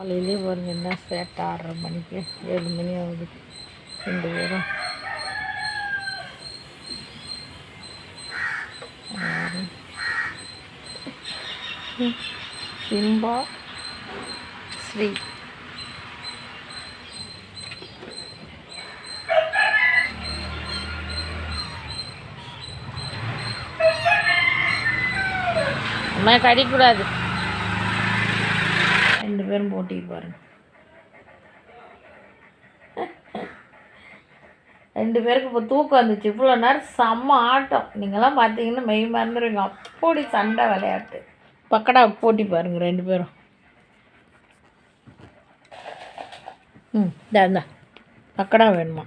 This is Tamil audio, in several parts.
காலையிலே பாருங்க என்ன சேட்டை ஆறரை மணிக்கு. ஏழு மணி ஆகுது. ரெண்டு பேரும். சிம்பா ஸ்ரீ. அம்மா கடிக்கூடாது. ரெண்டு பேரும் போட்டிக்கு பாருங்கள் ரெண்டு பேருக்கு இப்போ தூக்கம் வந்துச்சு. இவ்வளோ நேரம் செம்ம ஆட்டம். நீங்களாம் பார்த்தீங்கன்னா மெய் மறந்துடுவீங்க அப்படி சண்டை விளையாட்டு. பக்கடா போட்டி பாருங்கள் ரெண்டு பேரும். ம் இந்தா பக்கடா வேணுமா?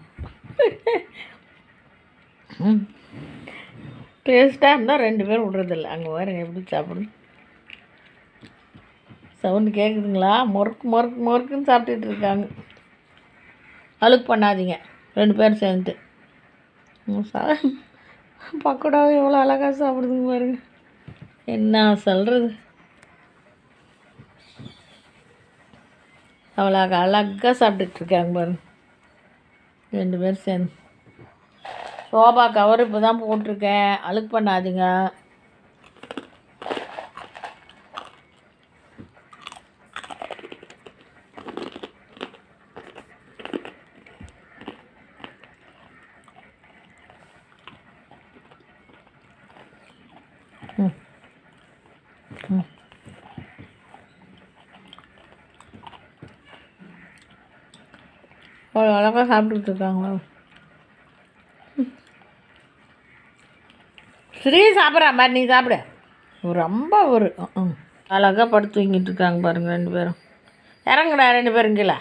ம். டேஸ்ட்டாக இருந்தால் ரெண்டு பேரும் விட்றதில்ல. அங்கே வேறு எப்படி சாப்பிடணும் சவுண்டு கேட்குதுங்களா முறுக்கு முறுக்கு முறுக்குன்னு சாப்பிட்டுட்டு இருக்காங்க. அழுக்கு பண்ணாதீங்க. ரெண்டு பேரும் சேர்ந்துட்டு. சா பக்கோடாவை எவ்வளோ அழகாக சாப்பிடுதுங்க பாருங்க. என்ன சொல்கிறது அவ்வளோ அழகாக சாப்பிட்டுட்ருக்காங்க பாருங்க. ரெண்டு பேரும் சேர்ந்து. சோபா கவர் இப்போ தான் போட்டிருக்கேன். அழுக்கு பண்ணாதீங்க. அவ்வளோ அழகாக சாப்பிட்டுட்டு இருக்காங்களா? ஸ்ரீ சாப்பிட்றா மாதிரி நீ சாப்பிட. ரொம்ப ஒரு ம் அழகாக படுத்து தூங்கிட்டு இருக்காங்க பாருங்கள் ரெண்டு பேரும். இறங்குடா ரெண்டு பேரும் கீழே.